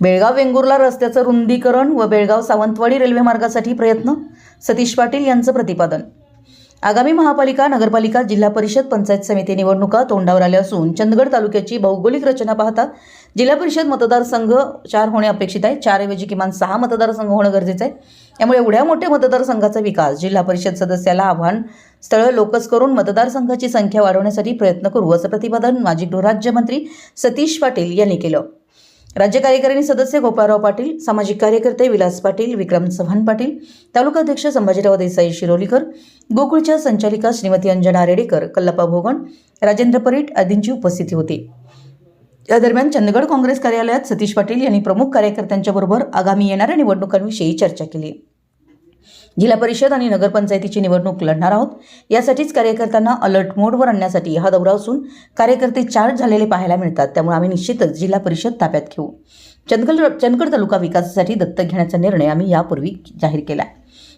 बेळगाव वेंगुर्ला रस्त्याचं रुंदीकरण व बेळगाव सावंतवाडी रेल्वे मार्गासाठी प्रयत्न? सतीश पाटील यांचं प्रतिपादन. आगामी महापालिका नगरपालिका जिल्हा परिषद पंचायत समिती निवडणुका तोंडावर आल्या असून चंदगड तालुक्याची भौगोलिक रचना पाहता जिल्हा परिषद मतदारसंघ चार होणे अपेक्षित आहे. चारऐवजी किमान सहा मतदारसंघ होणं गरजेचं आहे. त्यामुळे एवढ्या मोठ्या मतदारसंघाचा विकास जिल्हा परिषद सदस्याला आव्हान स्थळं लोकस करून मतदारसंघाची संख्या वाढवण्यासाठी प्रयत्न करू असं प्रतिपादन माजी गृहराज्यमंत्री सतीश पाटील यांनी केलं. राज्य कार्यकारिणी सदस्य गोपाळराव पाटील सामाजिक कार्यकर्ते विलास पाटील विक्रम चव्हाण पाटील तालुका अध्यक्ष संभाजीराव देसाई शिरोलीकर गोकुळच्या संचालिका श्रीमती अंजना रेडेकर कल्लप्पा भोगण राजेंद्र परीट आदींची उपस्थिती होती. या दरम्यान चंदगड काँग्रेस कार्यालयात सतीश पाटील यांनी प्रमुख कार्यकर्त्यांच्याबरोबर आगामी येणाऱ्या निवडणुकांविषयी चर्चा केली. जिल्हा परिषद आणि नगरपंचायतीची निवडणूक लढणार आहोत. यासाठीच कार्यकर्त्यांना अलर्ट मोडवर आणण्यासाठी हा दौरा असून कार्यकर्ते चार्ज झालेले पाहायला मिळतात. त्यामुळे आम्ही निश्चितच जिल्हा परिषद ताब्यात घेऊ. चंदगड चंदगड तालुका विकासासाठी दत्तक घेण्याचा निर्णय आम्ही यापूर्वी जाहीर केला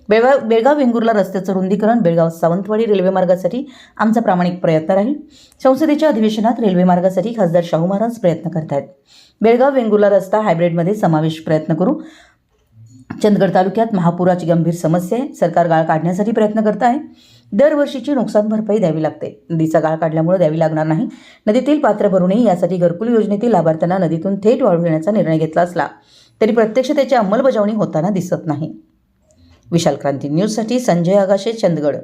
बेळगाव बेळगाव वेंगुर्ला रस्त्याचं रुंदीकरण बेळगाव सावंतवाडी रेल्वे मार्गासाठी आमचा प्रामाणिक प्रयत्न राहील. संसदेच्या अधिवेशनात रेल्वे मार्गासाठी खासदार शाहू महाराज प्रयत्न करत आहेत बेळगाव वेंगुर्ला रस्ता हायब्रिडमध्ये समावेश प्रयत्न करू. चंदगड तालुक्यात महापुराची गंभीर समस्या आहे. सरकार गाळ काढण्यासाठी प्रयत्न करत आहे. दरवर्षीची नुकसान भरपाई द्यावी लागते. नदीचा गाळ काढल्यामुळे द्यावी लागणार नाही. नदीतील पात्र भरू नये यासाठी घरकुल योजनेतील लाभार्थ्यांना नदीतून थेट वाढू देण्याचा निर्णय घेतला असला तरी प्रत्यक्ष त्याची अंमलबजावणी होताना दिसत नाही. विशाल क्रांती न्यूजसाठी संजय आगाशे चंदगड.